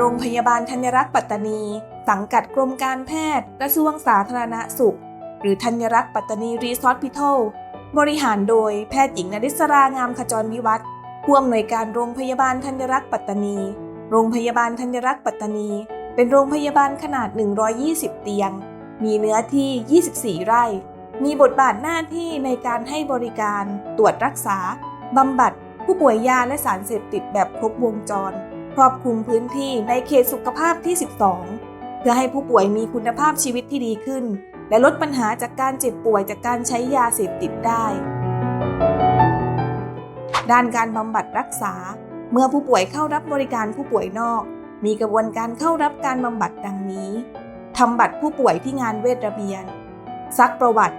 โรงพยาบาลธัญรักษ์ปัตตานี สังกัดกรมการแพทย์กระทรวงสาธารณสุข หรือธัญรักษ์ปัตตานีรีสอร์ทพิทลบริหารโดยแพทย์หญิงนริศรางามขจรวิวัฒน์ผู้อำนวยการโรงพยาบาลธัญรักษ์ปัตตานี โรงพยาบาลธัญรักษ์ปัตตานี เป็นโรงพยาบาลขนาด 120 เตียง มีเนื้อที่ 24 ไร่ มีบทบาทหน้าที่ในการให้บริการ ตรวจรักษา บำบัด ผู้ป่วยยาและสารเสพติดแบบครบวงจร ครอบคลุมพื้นที่ในเขตสุขภาพที่ 12 เพื่อให้ผู้ป่วยมีคุณภาพชีวิตที่ดีขึ้น และลดปัญหาจากการเจ็บป่วยจากการใช้ยาเสพติดได้ ด้านการบำบัดรักษา เมื่อผู้ป่วยเข้ารับบริการผู้ป่วยนอก มีกระบวนการเข้ารับการบำบัดดังนี้ทำบัตรผู้ป่วยที่งานเวชระเบียน ซักประวัติ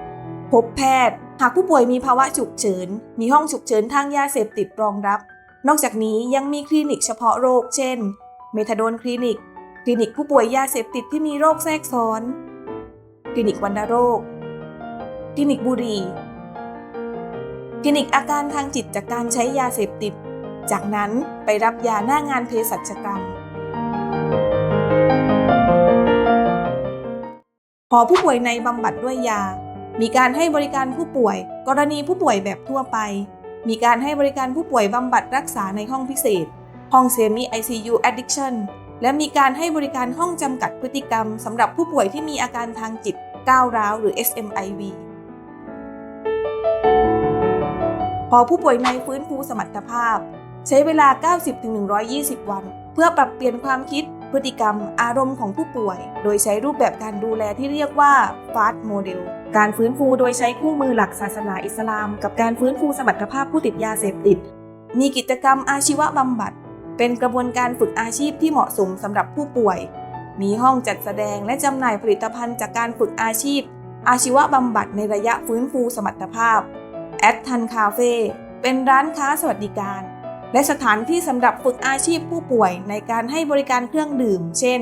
พบแพทย์ หากผู้ป่วยมีภาวะฉุกเฉิน มีห้องฉุกเฉินทางยาเสพติดรองรับ นอกจากนี้ยังมีคลินิกเฉพาะโรค เช่น เมทาโดนคลินิก คลินิกผู้ป่วยยาเสพติดที่มีโรคแทรกซ้อน คลินิกวัณโรค คลินิกบุหรี่คลินิกอาการทางจิตจากการใช้ยาเสพติด จากนั้นไปรับยาหน้างานเภสัชกรรม พอผู้ป่วยในบำบัดด้วยยา มีการให้บริการผู้ป่วย กรณีผู้ป่วยแบบทั่วไป มีการให้บริการผู้ป่วยบำบัดรักษาในห้องพิเศษ ห้องเซมิ ICU Addiction และมีการให้บริการห้องจำกัดพฤติกรรมสำหรับผู้ป่วยที่มีอาการทางจิตก้าวร้าวหรือ SMIV พอผู้ป่วยในฟื้นฟูสมรรถภาพ ใช้เวลา 90-120 วัน เพื่อปรับเปลี่ยนความคิด พฤติกรรมอารมณ์ของผู้ป่วย โดยใช้รูปแบบการดูแลที่เรียกว่า FAST Model การฟื้นฟูโดยใช้คู่มือหลักศาสนาอิสลาม กับการฟื้นฟูสมรรถภาพผู้ติดยาเสพติด มีกิจกรรมอาชีวบำบัด เป็นกระบวนการฝึกอาชีพที่เหมาะสมสำหรับผู้ป่วย มีห้องจัดแสดงและจำหน่ายผลิตภัณฑ์จากการฝึกอาชีพ อาชีวบำบัดในระยะฟื้นฟูสมรรถภาพแอดทันคาเฟ่เป็นร้านค้าสวัสดิการ และสถานที่สำหรับฝึกอาชีพผู้ป่วยในการให้บริการเครื่องดื่ม เช่น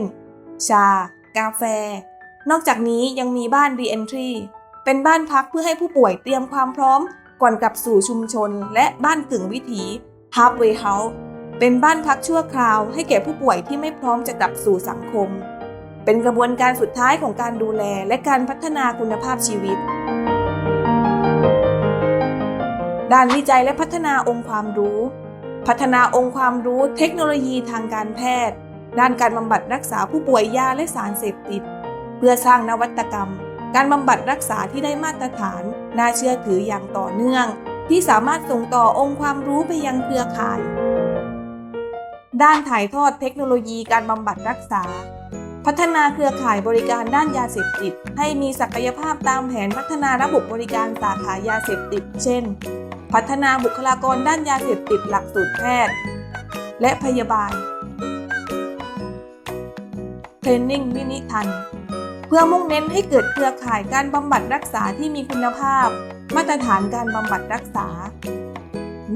ชา กาแฟ นอกจากนี้ยังมีบ้าน Reentry เป็นบ้านพักเพื่อให้ผู้ป่วยเตรียมความพร้อม ก่อนกลับสู่ชุมชน และบ้านกึ่งวิถี Halfway House เป็นบ้านพักชั่วคราวให้แก่ผู้ป่วยที่ไม่พร้อมจะกลับสู่สังคม เป็นกระบวนการสุดท้ายของการดูแลและการพัฒนาคุณภาพชีวิต ด้านวิจัยและพัฒนาองค์ความรู้ พัฒนาองค์ความรู้เทคโนโลยีทางการแพทย์ ด้านการบำบัดรักษาผู้ป่วยยาและสารเสพติด เพื่อสร้างนวัตกรรม การบำบัดรักษาที่ได้มาตรฐาน น่าเชื่อถืออย่างต่อเนื่อง ที่สามารถส่งต่อองค์ความรู้ไปยังเครือข่าย ด้านถ่ายทอดเทคโนโลยีการบำบัดรักษา พัฒนาเครือข่ายบริการด้านยาเสพติด ให้มีศักยภาพตามแผนพัฒนาระบบบริการสาขายาเสพติด เช่น พัฒนาบุคลากรด้านยาเสพติดหลักสูตรแพทย์ และพยาบาล เทรนนิ่งวินิทัน เพื่อมุ่งเน้นให้เกิดเครือข่ายการบำบัดรักษาที่มีคุณภาพ มาตรฐานการบำบัดรักษา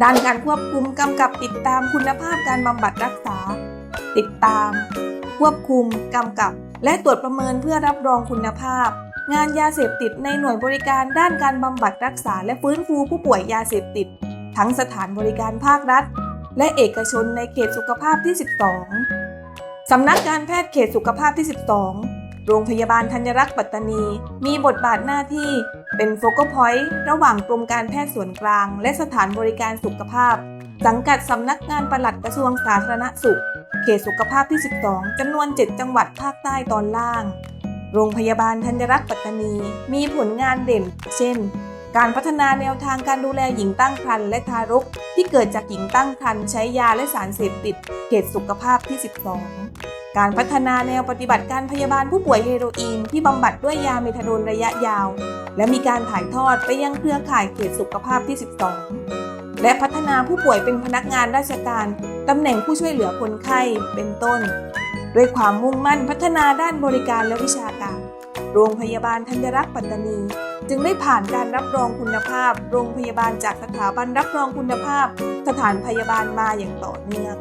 ด้านการควบคุมกำกับติดตามคุณภาพการบำบัดรักษา ติดตาม ควบคุมกำกับ และตรวจประเมินเพื่อรับรองคุณภาพ งานยาเสพติดในหน่วยบริการด้านการบำบัดรักษาและฟื้นฟูผู้ป่วยยาเสพติด ทั้งสถานบริการภาครัฐ และเอกชนในเขตสุขภาพที่ 12 สำนักการแพทย์เขตสุขภาพที่ 12 โรงพยาบาลธัญรักษ์ปัตตานี มีบทบาทหน้าที่ เป็นโฟกัสพอยต์ระหว่างกรมการแพทย์ส่วนกลาง และสถานบริการสุขภาพ สังกัดสำนักงานปลัดกระทรวงสาธารณสุข เขตสุขภาพที่ 12จำนวน 7 จังหวัดภาคใต้ตอนล่าง โรงพยาบาลธัญรักษ์ปัตตานี มีผลงานเด่น เช่น การพัฒนาแนวทางการดูแลหญิงตั้งครรภ์และทารก ที่เกิดจากหญิงตั้งครรภ์ใช้ยาและสารเสพติดเขตสุขภาพที่ 12 การพัฒนาแนวปฏิบัติการพยาบาลผู้ป่วยเฮโรอีนที่บำบัดด้วยยาเมทาโดนระยะยาว และมีการถ่ายทอดไปยังเครือข่ายเขตสุขภาพที่ 12 และพัฒนาผู้ป่วยเป็นพนักงานราชการตำแหน่งผู้ช่วยเหลือคนไข้เป็นต้น ด้วยความมุ่งมั่นพัฒนาด้านบริการและวิชา โรงพยาบาลธัญรักษ์ปัตตานี จึงได้ผ่านการรับรองคุณภาพ โรงพยาบาลจากสถาบันรับรองคุณภาพ สถานพยาบาลมาอย่างต่อเนื่อง